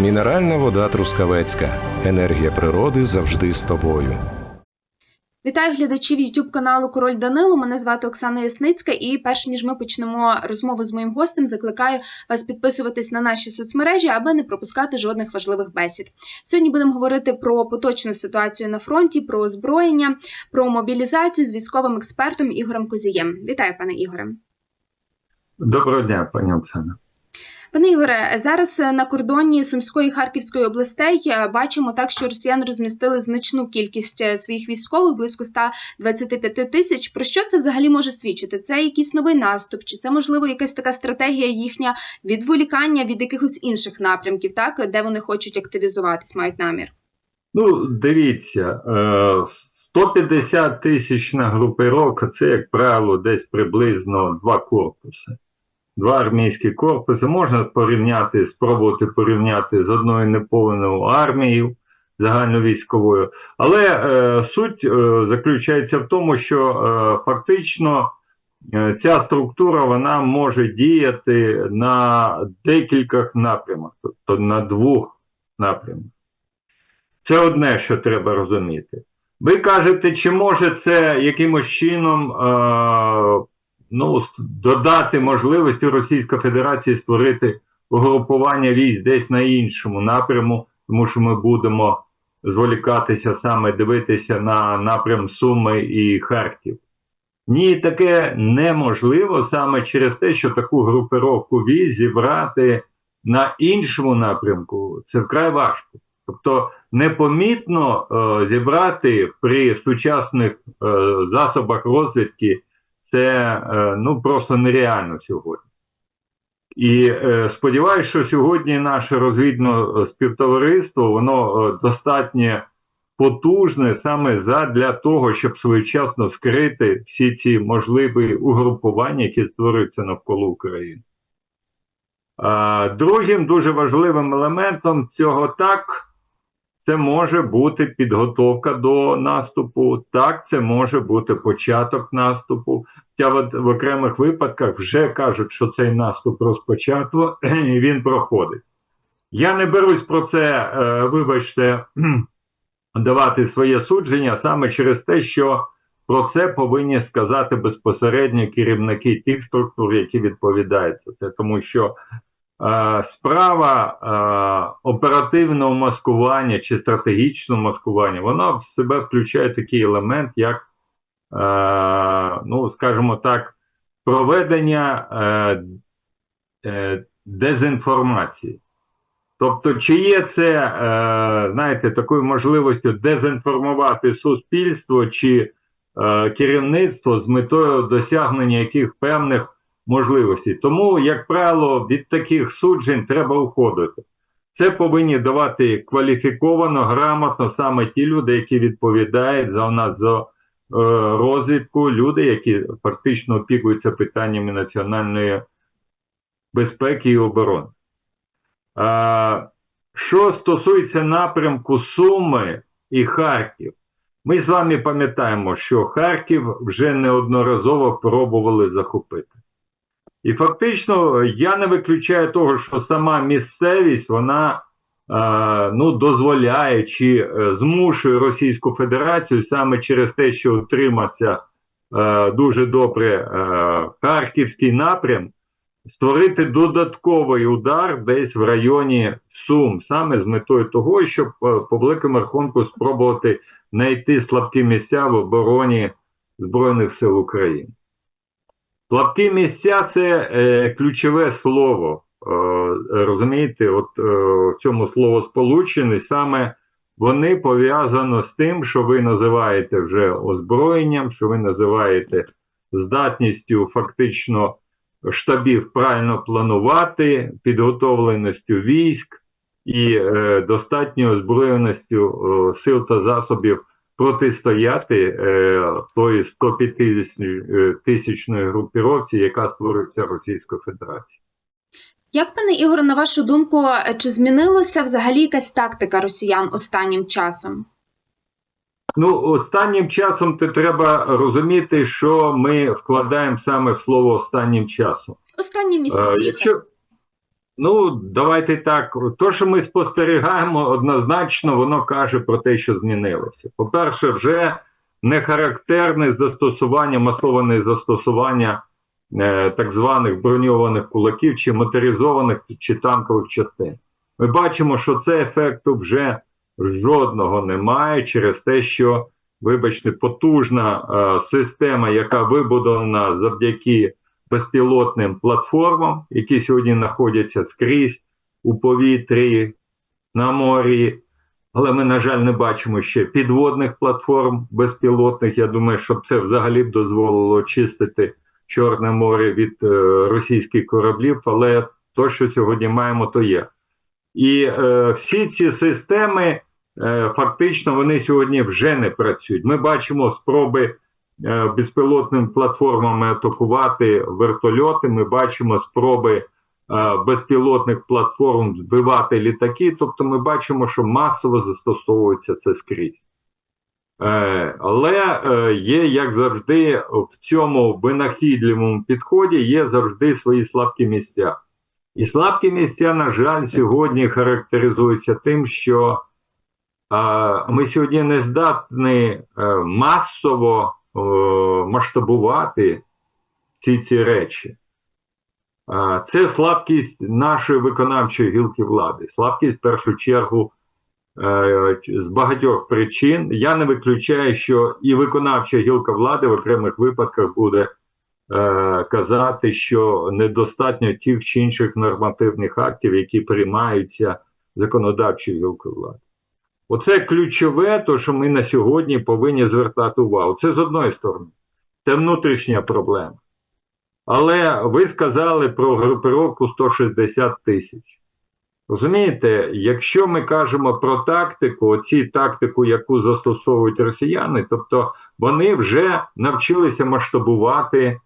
Мінеральна вода Трускавецька. Енергія природи завжди з тобою. Вітаю глядачів YouTube каналу Король Данило. Мене звати Оксана Ясницька. І перш ніж ми почнемо розмову з моїм гостем, закликаю вас підписуватись на наші соцмережі, аби не пропускати жодних важливих бесід. Сьогодні будемо говорити про поточну ситуацію на фронті, про озброєння, про мобілізацію з військовим експертом Ігорем Козієм. Вітаю, пане Ігоре. Доброго дня, пані Оксана. Пане Ігоре, зараз е, на кордоні Сумської і Харківської областей е, бачимо так, що росіяни розмістили значну кількість е, своїх військових, близько 125 тисяч. Про що це взагалі може свідчити? Це якийсь новий наступ, чи це можливо якась така стратегія їхня відволікання від якихось інших напрямків, так де вони хочуть активізуватись, мають намір? Ну, дивіться, е, 150 тисячна групировка це, як правило, десь приблизно два корпуси. Два армійські корпуси можна порівняти, спробувати порівняти з одною неповною армією загальновійськовою. Але е, суть е, заключається в тому, що е, фактично е, ця структура вона може діяти на декількох напрямах, тобто на двох напрямах. Це одне, що треба розуміти. Ви кажете, чи може це якимось чином е, ну, додати можливості Російської Федерації створити угрупування військ десь на іншому напряму, тому що ми будемо зволікатися саме дивитися на напрям Суми і Харків. Ні, таке неможливо саме через те, що таку групировку військ зібрати на іншому напрямку це вкрай важко. Тобто непомітно е, зібрати при сучасних е, засобах розвідки це е, ну просто нереально сьогодні. І е, сподіваюся, що сьогодні наше розвідне співтовариство воно е, достатньо потужне саме для того, щоб своєчасно вкрити всі ці можливі угрупування, які створюються навколо України. Другим дуже важливим елементом цього так. Це може бути підготовка до наступу, так, це може бути початок наступу. В, в окремих випадках вже кажуть, що цей наступ розпочато і він проходить. Я не берусь про це, е, вибачте, давати своє судження саме через те, що про це повинні сказати безпосередньо керівники тих структур, які відповідають за це, тому що Справа оперативного маскування чи стратегічного маскування, вона в себе включає такий елемент, як, ну, скажімо так, проведення е, е, дезінформації. Тобто, чи є це, е, знаєте, такою можливістю дезінформувати суспільство чи керівництво з метою досягнення яких певних можливості. Тому, як правило, від таких суджень треба уходити. Це повинні давати кваліфіковано, грамотно саме ті люди, які відповідають за нас за е, розвідку, люди, які фактично опікуються питаннями національної безпеки і оборони. А, що стосується напрямку Суми і Харків, ми з вами пам'ятаємо, що Харків вже неодноразово пробували захопити. І фактично я не виключаю того, що сама місцевість вона е, ну, дозволяє чи е, змушує Російську Федерацію саме через те, що утриматься е, дуже добре е, Харківський напрям, створити додатковий удар десь в районі Сум, саме з метою того, щоб е, по великому рахунку спробувати знайти слабкі місця в обороні Збройних сил України. Слабкі місця це е, ключове слово. Е, розумієте, от е, в цьому словосполученні саме вони пов'язано з тим, що ви називаєте вже озброєнням, що ви називаєте здатністю фактично штабів правильно планувати, підготовленістю військ і е, достатньою озброєністю е, сил та засобів протистояти е, тої 150 тисячної групіровці, яка створюється Російською Федерацією. Як, пане Ігоре, на вашу думку, чи змінилася взагалі якась тактика росіян останнім часом? Ну, останнім часом то треба розуміти, що ми вкладаємо саме в слово останнім часом. Останні місяці. Якщо, Ну, давайте так. То, що ми спостерігаємо, однозначно воно каже про те, що змінилося. По-перше, вже не характерне застосування, масоване застосування е, так званих броньованих кулаків чи моторизованих чи танкових частин. Ми бачимо, що це ефекту вже жодного немає через те, що, вибачте, потужна е, система, яка вибудована завдяки безпілотним платформам, які сьогодні знаходяться скрізь у повітрі, на морі. Але ми, на жаль, не бачимо ще підводних платформ безпілотних. Я думаю, що це взагалі б дозволило очистити Чорне море від е, російських кораблів, але то, що сьогодні маємо, то є. І е, всі ці системи, е, фактично, вони сьогодні вже не працюють. Ми бачимо спроби безпілотними платформами атакувати вертольоти. Ми бачимо спроби е, безпілотних платформ збивати літаки. Тобто, ми бачимо, що масово застосовується це скрізь. Е, Але е, є, як завжди, в цьому винахідливому підході є завжди свої слабкі місця. І слабкі місця, на жаль, сьогодні характеризуються тим, що е, ми сьогодні не здатні е, масово е, масштабувати всі ці речі. Е, Це слабкість нашої виконавчої гілки влади, слабкість в першу чергу е, з багатьох причин. Я не виключаю, що і виконавча гілка влади в окремих випадках буде е, казати, що недостатньо тих чи інших нормативних актів, які приймаються законодавчою гілкою влади. Оце ключове, то що ми на сьогодні повинні звертати увагу. Це з одної сторони, це внутрішня проблема. Але ви сказали про групировку 160 тисяч. Розумієте, якщо ми кажемо про тактику, оці тактику, яку застосовують росіяни, тобто вони вже навчилися масштабувати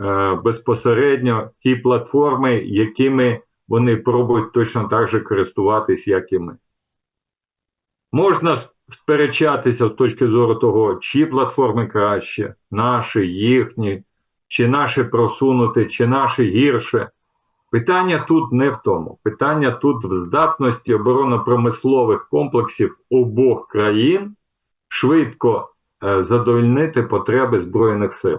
е, безпосередньо ті платформи, якими вони пробують точно так же користуватись, як і ми. Можна сперечатися з точки зору того, чиї платформи краще, наші, їхні, чи наші просунути, чи наші гірше. Питання тут не в тому. Питання тут в здатності оборонно-промислових комплексів обох країн швидко е, задовольнити потреби Збройних сил.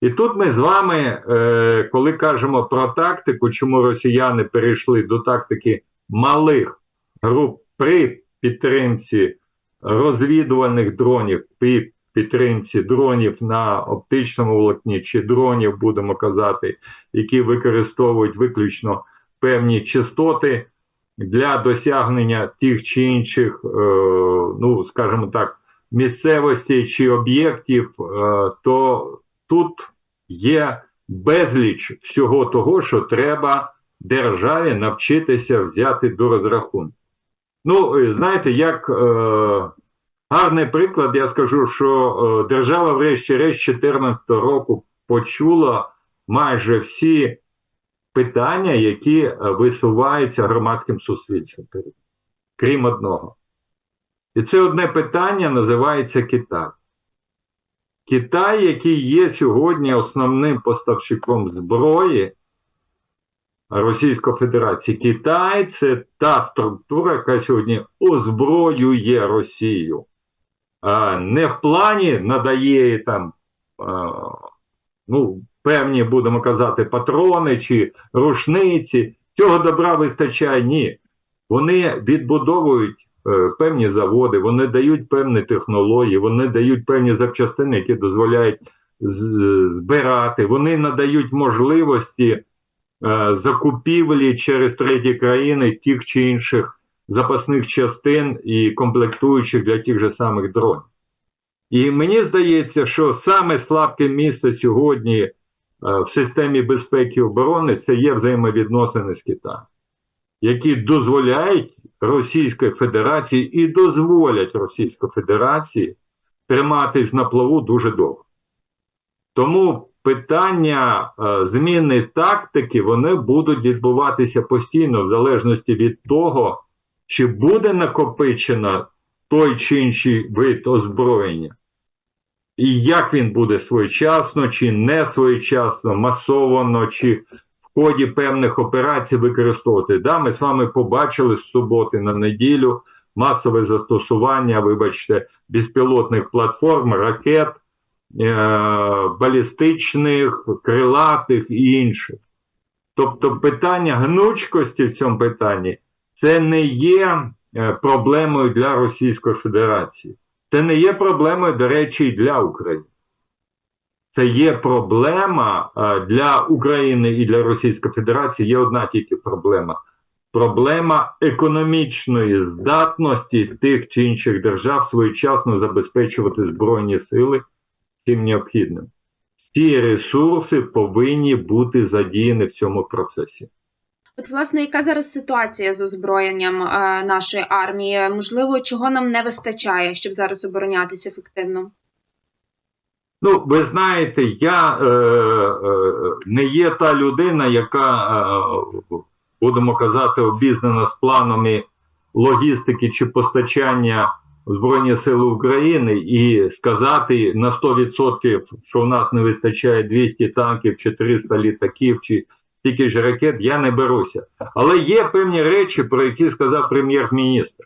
І тут ми з вами, е, коли кажемо про тактику, чому росіяни перейшли до тактики малих груп при підтримці розвідувальних дронів, при підтримці дронів на оптичному волокні чи дронів, будемо казати, які використовують виключно певні частоти для досягнення тих чи інших, е, ну скажімо так, місцевостей чи об'єктів, е, то тут є безліч всього того, що треба державі навчитися взяти до розрахунку. Ну, е, знаєте, як е, гарний приклад, я скажу, що е, держава, врешті-решт, 2014 року почула майже всі питання, які е, висуваються громадським суспільством, крім одного. І це одне питання називається Китай. Китай, який є сьогодні основним поставщиком зброї Російської Федерації. Китай це та структура, яка сьогодні озброює Росію. Не в плані надає там, ну, певні, будемо казати, патрони чи рушниці. Цього добра вистачає ні. Вони відбудовують е, певні заводи, вони дають певні технології, вони дають певні запчастини, які дозволяють збирати, вони надають можливості е, закупівлі через треті країни тих чи інших запасних частин і комплектуючих для тих же самих дронів. І мені здається, що саме слабке місце сьогодні е, в системі безпеки і оборони це є взаємовідносини з Китаєм, які дозволяють Російської Федерації і дозволять Російській Федерації триматись на плаву дуже довго. Тому питання е, зміни тактики вони будуть відбуватися постійно, в залежності від того, чи буде накопичено той чи інший вид озброєння, і як він буде своєчасно, чи не своєчасно, масовано, чи в ході певних операцій використовувати. Да, ми з вами побачили з суботи на неділю масове застосування, вибачте, безпілотних платформ, ракет, балістичних, крилатих і інших. Тобто питання гнучкості в цьому питанні це не є е, проблемою для Російської Федерації. Це не є проблемою, до речі, і для України. Це є проблема е, для України і для Російської Федерації. Є одна тільки проблема. Проблема економічної здатності тих чи інших держав своєчасно забезпечувати Збройні сили всім необхідним. Ці ресурси повинні бути задіяні в цьому процесі. От, власне, яка зараз ситуація з озброєнням е, нашої армії? Можливо, чого нам не вистачає, щоб зараз оборонятися ефективно? Ну, ви знаєте, я е, е, не є та людина, яка, е, будемо казати, обізнана з планами логістики чи постачання Збройні Сили України і сказати на 100%, що в нас не вистачає 200 танків, 400 літаків чи стільки ж ракет, я не беруся. Але є певні речі, про які сказав прем'єр-міністр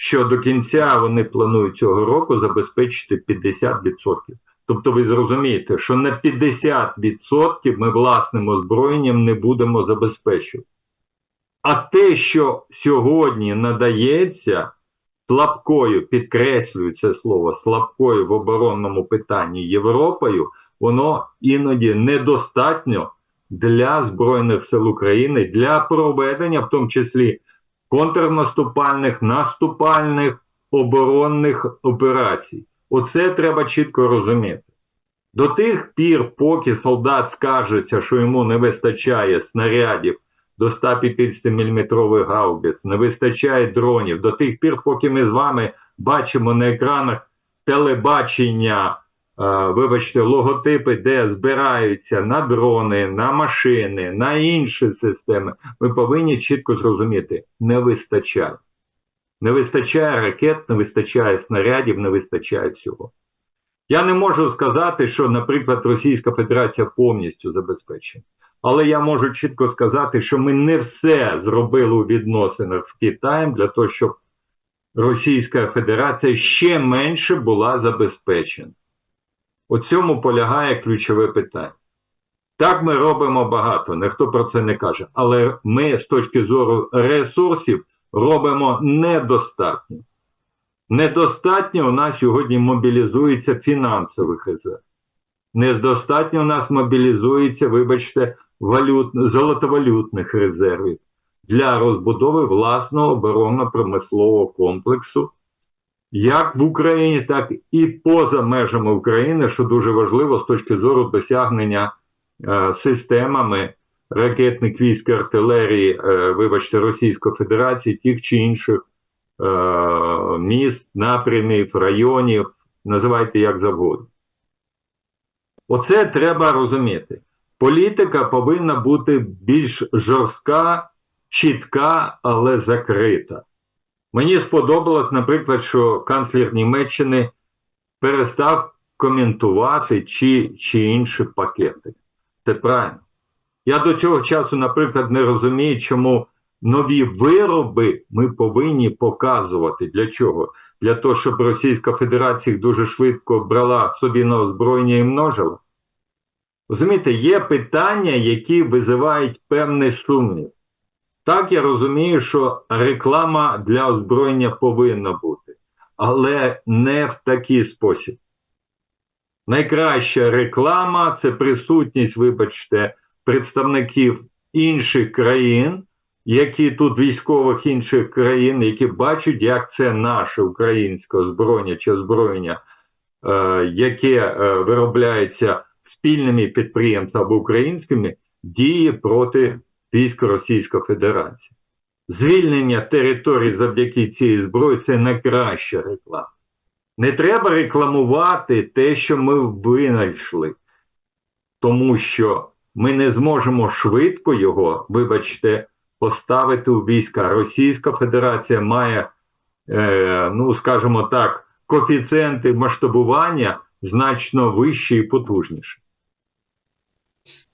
що до кінця вони планують цього року забезпечити 50%. Тобто ви зрозумієте, що на 50% ми власним озброєнням не будемо забезпечувати. А те, що сьогодні надається слабкою, підкреслюю це слово, слабкою в оборонному питанні Європою, воно іноді недостатньо для Збройних сил України для проведення, в тому числі контрнаступальних, наступальних, оборонних операцій. Оце треба чітко розуміти. До тих пір, поки солдат скаржиться, що йому не вистачає снарядів до 150 мм гаубиць, не вистачає дронів, до тих пір, поки ми з вами бачимо на екранах телебачення, е, вибачте, логотипи, де збираються на дрони, на машини, на інші системи, ми повинні чітко зрозуміти, не вистачає. Не вистачає ракет, не вистачає снарядів, не вистачає всього. Я не можу сказати, що, наприклад, Російська Федерація повністю забезпечена. Але я можу чітко сказати, що ми не все зробили у відносинах з Китаєм для того, щоб Російська Федерація ще менше була забезпечена. У цьому полягає ключове питання. Так, ми робимо багато, ніхто про це не каже. Але ми з точки зору ресурсів робимо недостатньо. Недостатньо у нас сьогодні мобілізується фінансових резерв. Недостатньо у нас мобілізується, вибачте, валют, золотовалютних резервів для розбудови власного оборонно-промислового комплексу, як в Україні, так і поза межами України, що дуже важливо з точки зору досягнення е, системами ракетних військ артилерії, е, вибачте, Російської Федерації, тих чи інших е, міст, напрямів, районів, називайте як завгодно. Оце треба розуміти. Політика повинна бути більш жорстка, чітка, але закрита. Мені сподобалось, наприклад, що канцлер Німеччини перестав коментувати чи, чи інші пакети. Це правильно. Я до цього часу, наприклад, не розумію, чому нові вироби ми повинні показувати. Для чого? Для того, щоб Російська Федерація їх дуже швидко брала собі на озброєння і множила. Розумієте, є питання, які визивають певний сумнів. Так, я розумію, що реклама для озброєння повинна бути, але не в такий спосіб. Найкраща реклама це присутність, вибачте, представників інших країн, які тут військових інших країн, які бачать, як це наше українське озброєння чи озброєння, е, яке е, виробляється спільними підприємствами або українськими, діє проти військ Російської Федерації. Звільнення територій завдяки цій зброї це найкраща реклама. Не треба рекламувати те, що ми винайшли, тому що ми не зможемо швидко його, вибачте, поставити у війська. Російська Федерація має, е, ну скажімо так, коефіцієнти масштабування значно вищі і потужніші.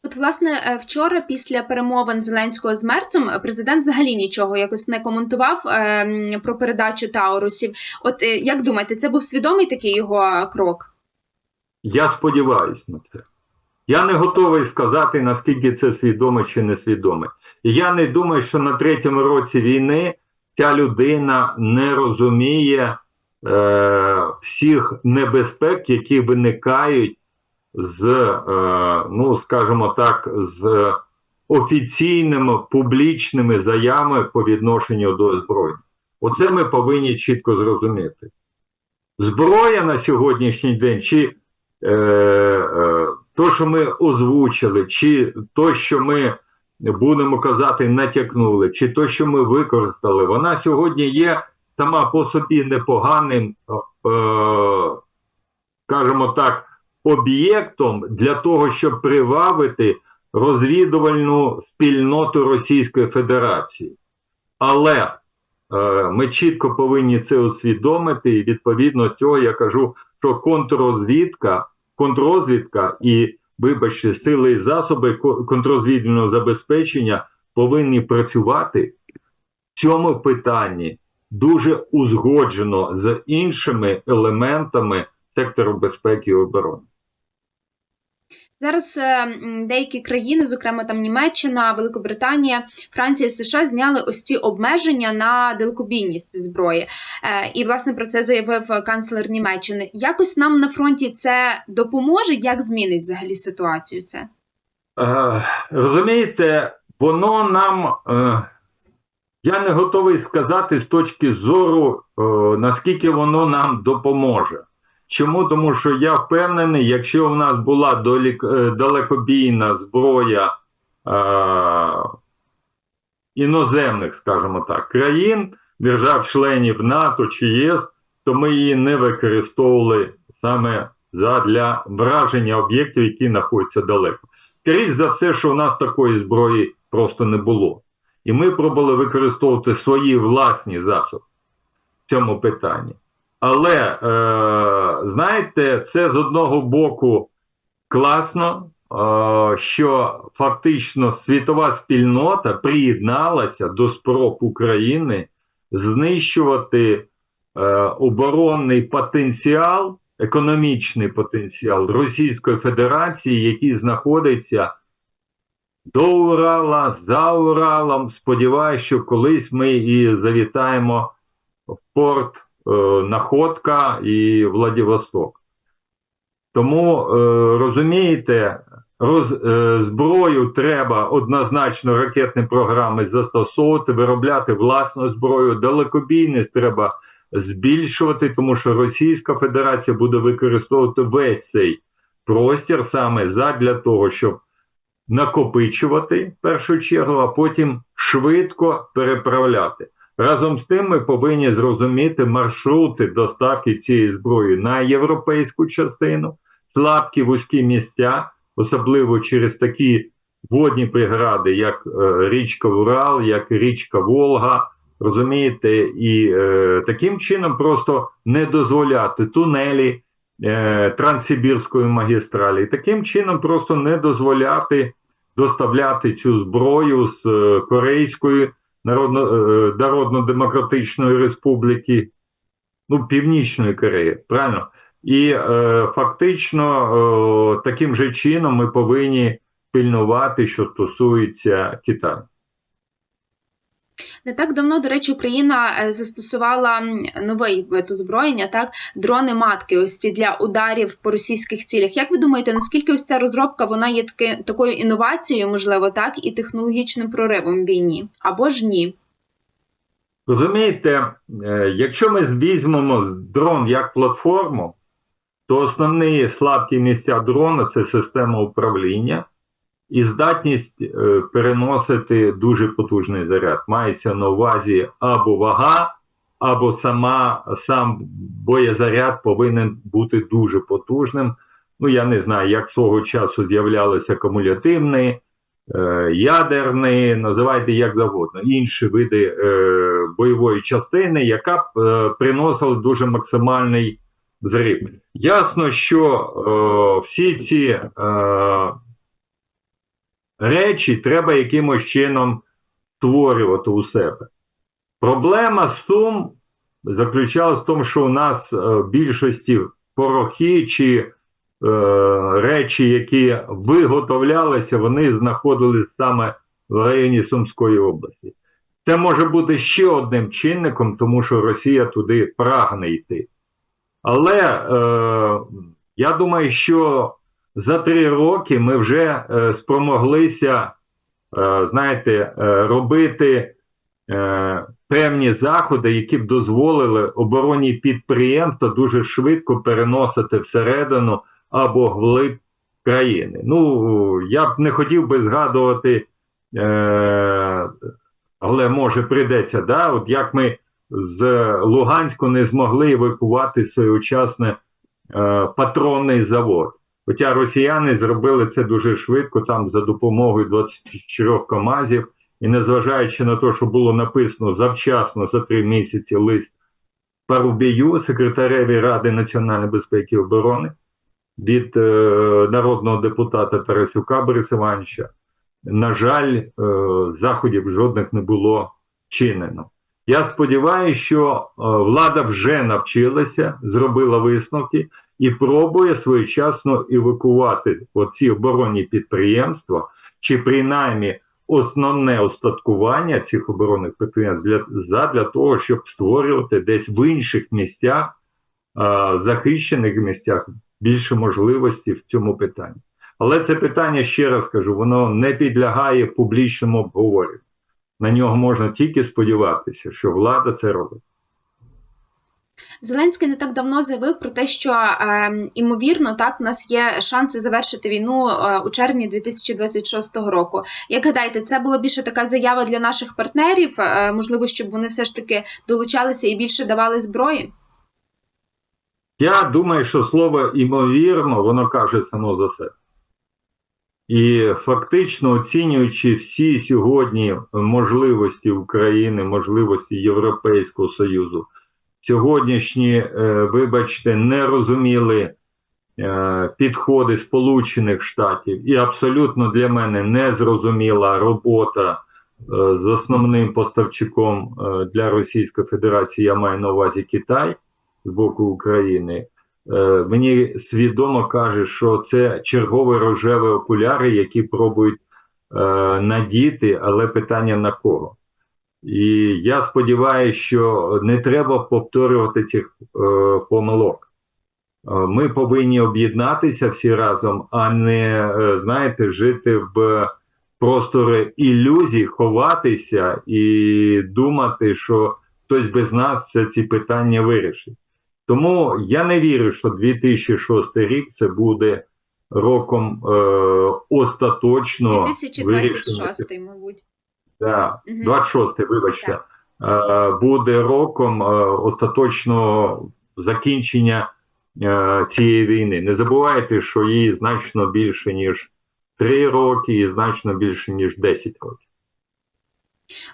От, власне, е, вчора, після перемовин Зеленського з Мерцем, е, президент взагалі нічого якось не коментував е, про передачу Таурусів. От е, як думаєте, це був свідомий такий його крок? Я сподіваюся на це. Я не готовий сказати, наскільки це свідоме чи несвідоме. І я не думаю, що на третьому році війни ця людина не розуміє всіх небезпек, які виникають з, е, ну, скажімо так, з офіційними публічними заявами по відношенню до зброї. Оце ми повинні чітко зрозуміти. Зброя на сьогоднішній день, чи е, е, то, що ми озвучили, чи то, що ми будемо казати, натякнули, чи то, що ми використали, вона сьогодні є сама по собі непоганим, е, скажімо так, об'єктом для того, щоб привабити розвідувальну спільноту Російської Федерації. Але е, ми чітко повинні це усвідомити, і відповідно цього я кажу, що контррозвідка, контррозвідка і, вибачте, сили і засоби ко- контррозвідувального забезпечення повинні працювати в цьому питанні дуже узгоджено з іншими елементами сектору безпеки і оборони. Зараз е, деякі країни, зокрема там Німеччина, Великобританія, Франція, США, зняли ось ці обмеження на далекобійність зброї. Е, і власне про це заявив канцлер Німеччини. Якось нам на фронті це допоможе? Як змінить взагалі ситуацію? Це Е, розумієте, воно нам. Е, я не готовий сказати з точки зору, е, наскільки воно нам допоможе. Чому? Тому що я впевнений, якщо в нас була долік, е, далекобійна зброя е, іноземних, скажімо так, країн, держав-членів НАТО чи ЄС, то ми її не використовували саме для враження об'єктів, які знаходяться далеко. Скоріше за все, що у нас такої зброї просто не було. І ми пробували використовувати свої власні засоби в цьому питанні. Але, е, знаєте, це з одного боку класно, е, що фактично світова спільнота приєдналася до спроб України знищувати е, оборонний потенціал, економічний потенціал Російської Федерації, який знаходиться до Урала, за Уралом. Сподіваюся, що колись ми і завітаємо в порт е, Находка і Владивосток. Тому, е, розумієте, роз, е, зброю треба однозначно ракетні програми застосовувати, виробляти власну зброю, далекобійність треба збільшувати, тому що Російська Федерація буде використовувати весь цей простір саме задля того, щоб накопичувати в першу чергу, а потім швидко переправляти. Разом з тим ми повинні зрозуміти маршрути доставки цієї зброї на європейську частину, слабкі вузькі місця, особливо через такі водні прегради, як е, річка Урал, як річка Волга. Розумієте, і е, таким чином просто не дозволяти тунелі Транссибірської магістралі, таким чином просто не дозволяти доставляти цю зброю з е, Корейської е, Народно-Демократичної Республіки, ну, Північної Кореї, правильно? І е, фактично е, таким же чином ми повинні пильнувати, що стосується Китаю. Не так давно, до речі, Україна е, застосувала новий вид озброєння, так дрони матки, ось ці для ударів по російських цілях. Як ви думаєте, наскільки ось ця розробка вона є таки, такою інновацією, можливо, так, і технологічним проривом в війні? Або ж ні? Розумієте, е, якщо ми візьмемо дрон як платформу, то основні слабкі місця дрона це система управління і здатність е, переносити дуже потужний заряд. Мається на увазі або вага, або сама, сам боєзаряд повинен бути дуже потужним. Ну, я не знаю, як свого часу з'являлися акумулятивні, е, ядерні, називайте як завгодно, інші види е, бойової частини, яка б е, приносила дуже максимальний зрив. Ясно, що е, всі ці е, речі треба якимось чином створювати у себе. Проблема Сум заключалась в тому, що у нас е, в більшості порохи чи е, речі, які виготовлялися, вони знаходились саме в районі Сумської області. Це може бути ще одним чинником, тому що Росія туди прагне йти. Але е, я думаю, що за три роки ми вже е, спромоглися, е, знаєте, е, робити е, певні заходи, які б дозволили оборонні підприємства дуже швидко переносити всередину або глиб країни. Ну, я б не хотів би згадувати, е, але може прийдеться, да, от як ми з Луганську не змогли евакувати своєчасне е, патронний завод. Хоча росіяни зробили це дуже швидко, там за допомогою 24 КАМАЗів, і незважаючи на те, що було написано завчасно за три місяці лист Парубію, секретареві Ради національної безпеки і оборони від е, народного депутата Тарасюка Бориса Івановича, на жаль, е, заходів жодних не було вчинено. Я сподіваюся, що е, влада вже навчилася, зробила висновки і пробує своєчасно евакувати оці оборонні підприємства, чи принаймні основне устаткування цих оборонних підприємств для, задля того, щоб створювати десь в інших місцях, захищених місцях, більше можливості в цьому питанні. Але це питання, ще раз кажу, воно не підлягає публічному обговоренню. На нього можна тільки сподіватися, що влада це робить. Зеленський не так давно заявив про те, що е, імовірно так в нас є шанси завершити війну е, у червні 2026 року. Як гадаєте, це була більше така заява для наших партнерів? Е, можливо, щоб вони все ж таки долучалися і більше давали зброї? Я думаю, що слово імовірно, воно каже само за себе. І фактично оцінюючи всі сьогодні можливості України, можливості Європейського Союзу, сьогоднішні, е, вибачте, нерозуміли е, підходи Сполучених Штатів, і абсолютно для мене незрозуміла робота е, з основним поставчиком для Російської Федерації, я маю на увазі Китай з боку України. Мені свідомо каже, що це чергові рожеві окуляри, які пробують надіти, але питання на кого. І я сподіваюся, що не треба повторювати цих е, помилок. Е, Ми повинні об'єднатися всі разом, а не, е, знаєте, жити в просторі ілюзій, ховатися і думати, що хтось без нас ці питання вирішить. Тому я не вірю, що 2006 рік це буде роком е, остаточно вирішення. 2026, мабуть. Да, Мгм. 26, вибачте, е, буде роком е, остаточного закінчення е, цієї війни. Не забувайте, що її значно більше, ніж 3 роки, і значно більше, ніж 10 років.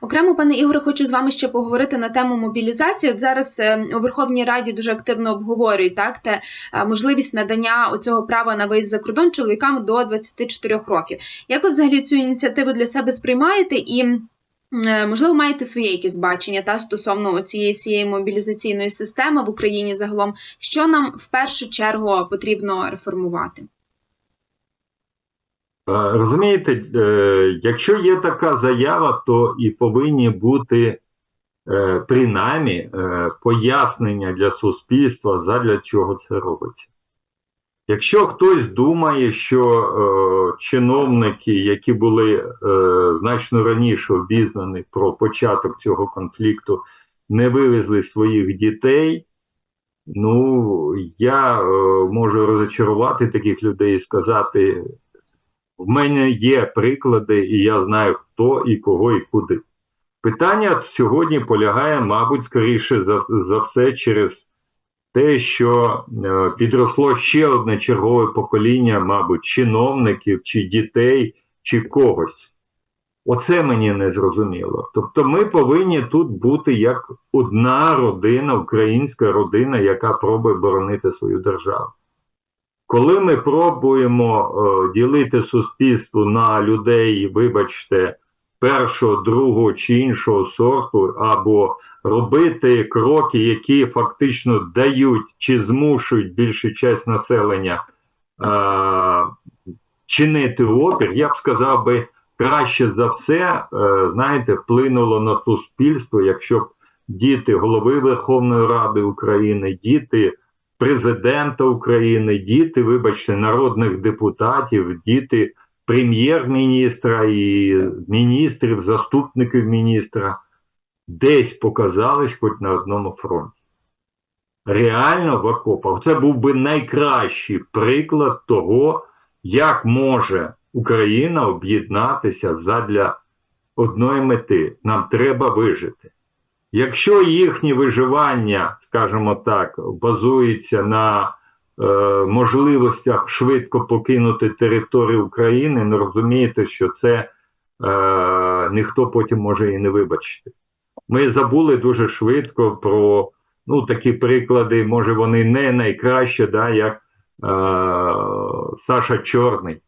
Окремо, пане Ігоре, хочу з вами ще поговорити на тему мобілізації. От зараз е, у Верховній Раді дуже активно обговорюють так те е, можливість надання оцього права на виїзд за кордон чоловікам до 24 років. Як ви взагалі цю ініціативу для себе сприймаєте і? е, Можливо, маєте своє якесь бачення та стосовно цієї всієї мобілізаційної системи в Україні загалом, що нам в першу чергу потрібно реформувати? Розумієте, е, якщо є така заява, то і повинні бути е, принаймні е, пояснення для суспільства, задля чого це робиться. Якщо хтось думає, що чиновники, які були значно раніше обізнані про початок цього конфлікту, не вивезли своїх дітей, ну я можу розочарувати таких людей і сказати, в мене є приклади, і я знаю, хто і кого, і куди. Питання сьогодні полягає, мабуть, скоріше за, за все через те, що е, підросло ще одне чергове покоління, мабуть, чиновників, чи дітей, чи когось. Оце мені не зрозуміло. Тобто ми повинні тут бути як одна родина, українська родина, яка пробує боронити свою державу. Коли ми пробуємо е, ділити суспільство на людей, вибачте, першого, другого чи іншого сорту, або робити кроки, які фактично дають чи змушують більшу часть населення е, чинити опір, я б сказав би, краще за все, е, знаєте, вплинуло на суспільство, якщо б діти голови Верховної Ради України, діти президента України, діти, вибачте, народних депутатів, діти прем'єр-міністра і міністрів, заступників міністра десь показались хоч на одному фронті. Реально в окопах. Це був би найкращий приклад того, як може Україна об'єднатися задля одної мети. Нам треба вижити. Якщо їхнє виживання, скажімо так, базується на е, можливостях швидко покинути територію України, не розумієте, що це е, ніхто потім може і не вибачити. Ми забули дуже швидко про ну, такі приклади, може вони не найкраще, да, як е, Саша Чорний,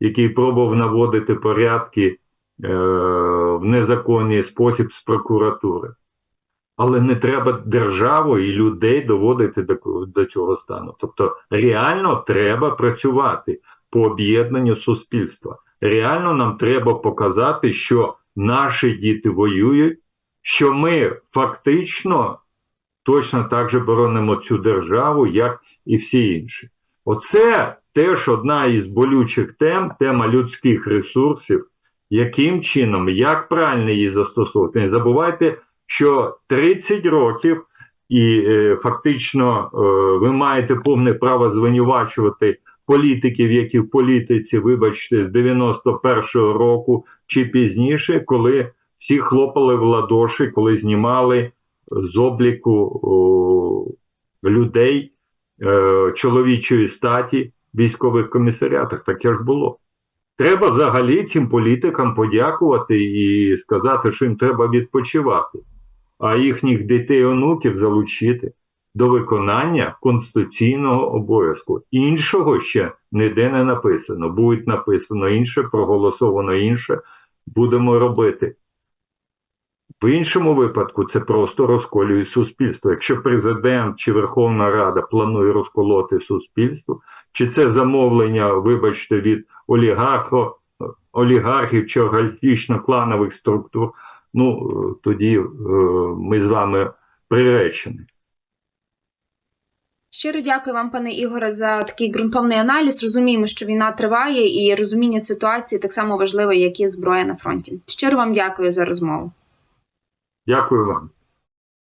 який пробував наводити порядки е, в незаконний спосіб з прокуратури. Але не треба державу і людей доводити до, до цього стану. Тобто реально треба працювати по об'єднанню суспільства. Реально нам треба показати, що наші діти воюють, що ми фактично точно так же боронимо цю державу, як і всі інші. Оце теж одна із болючих тем, тема людських ресурсів, яким чином, як правильно її застосовувати. Не забувайте, що 30 років, і е, фактично е, ви маєте повне право звинувачувати політиків, які в політиці, вибачте, з 91-го року чи пізніше, коли всі хлопали в ладоші, коли знімали з обліку о, людей е, чоловічої статі в військових комісаріатах. Таке ж було. Треба взагалі цим політикам подякувати і сказати, що їм треба відпочивати, а їхніх дітей онуків залучити до виконання конституційного обов'язку. Іншого ще ніде не написано. Буде написано інше, проголосовано інше, будемо робити. В іншому випадку це просто розколює суспільство. Якщо президент чи Верховна Рада планує розколоти суспільство, чи це замовлення, вибачте, від олігархів чи олігархічно-кланових структур, ну тоді е, ми з вами приречені. Щиро дякую вам, пане Ігоре, за такий ґрунтовний аналіз. Розуміємо, що війна триває, і розуміння ситуації так само важливе, як і зброя на фронті. Щиро вам дякую за розмову. Дякую вам.